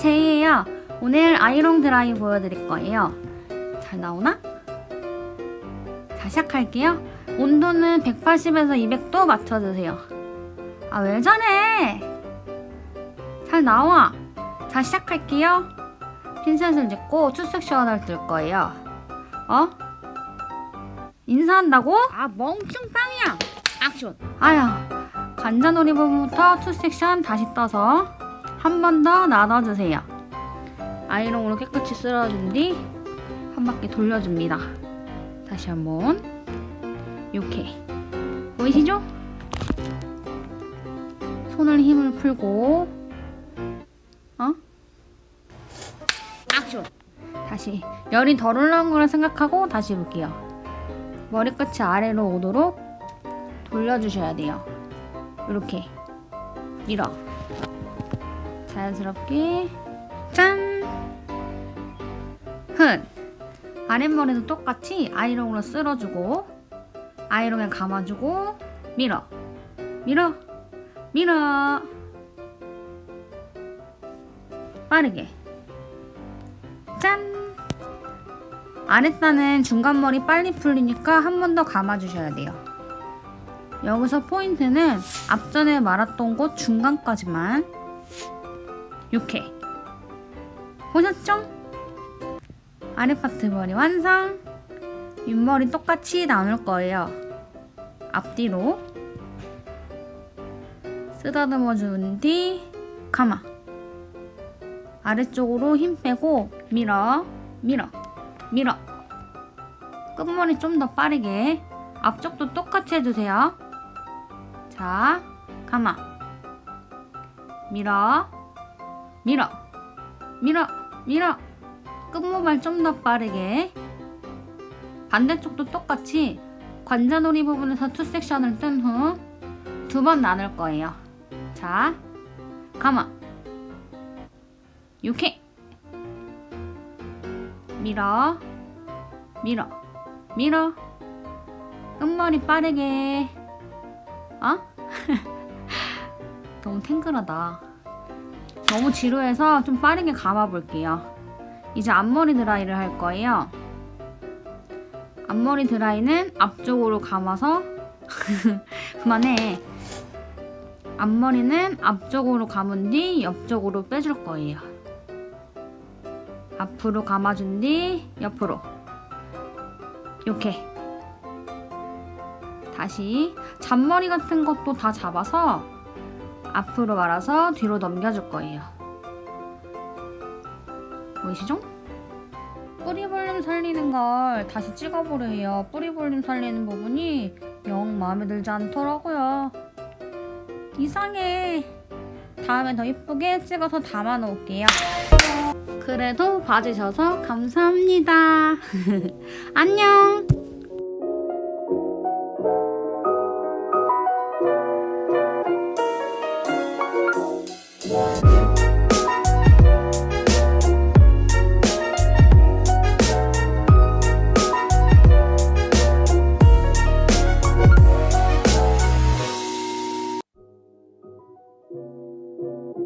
제이예요. 오늘 아이롱 드라이 보여드릴 거예요. 잘 나오나? 자, 시작할게요. 온도는 180에서 200도 맞춰주세요. 아, 왜 저래? 잘 나와. 자, 시작할게요. 핀셋을 짚고 투색 셔널 들 거예요. 어? 인사한다고? 아, 멍충빵이야. 액션. 아야, 관자놀이 부분부터 투 섹션 다시 떠서 한 번 더 나눠주세요. 아이롱으로 깨끗이 쓸어준 뒤 한 바퀴 돌려줍니다. 다시 한번 이렇게 보이시죠? 손을 힘을 풀고 어? 액션! 다시 열이 덜 올라온 거라 생각하고 다시 해볼게요. 머리끝이 아래로 오도록 돌려주셔야 돼요. 이렇게 밀어. 자연스럽게 짠! 흔! 아랫머리도 똑같이 아이롱으로 쓸어주고 아이롱에 감아주고 밀어 밀어 밀어 빠르게 짠! 아랫단은 중간머리 빨리 풀리니까 한 번 더 감아주셔야 돼요. 여기서 포인트는 앞전에 말았던 곳 중간까지만 이렇게 보셨죠? 아랫파트 머리 완성 윗머리 똑같이 나눌 거예요 앞뒤로 쓰다듬어 준 뒤 감아 아래쪽으로 힘 빼고 밀어 밀어 밀어 끝머리 좀 더 빠르게 앞쪽도 똑같이 해주세요 자, 감아. 밀어. 밀어. 밀어. 밀어. 끝모발 좀 더 빠르게. 반대쪽도 똑같이 관자놀이 부분에서 투 섹션을 뜬 후 두 번 나눌 거예요. 자, 감아. 이렇게. 밀어. 밀어. 밀어. 끝머리 빠르게. 어? 너무 탱글하다. 너무 지루해서 좀 빠르게 감아 볼게요. 이제 앞머리 드라이를 할 거예요. 앞머리 드라이는 앞쪽으로 감아서 그만해. 앞머리는 앞쪽으로 감은 뒤 옆쪽으로 빼줄 거예요. 앞으로 감아준 뒤 옆으로 이렇게 다시 잔머리 같은 것도 다 잡아서 앞으로 말아서 뒤로 넘겨줄 거예요. 보이시죠? 뿌리 볼륨 살리는 걸 다시 찍어보래요. 뿌리 볼륨 살리는 부분이 영 마음에 들지 않더라고요. 이상해. 다음에 더 이쁘게 찍어서 담아 놓을게요. 그래도 봐주셔서 감사합니다. 안녕!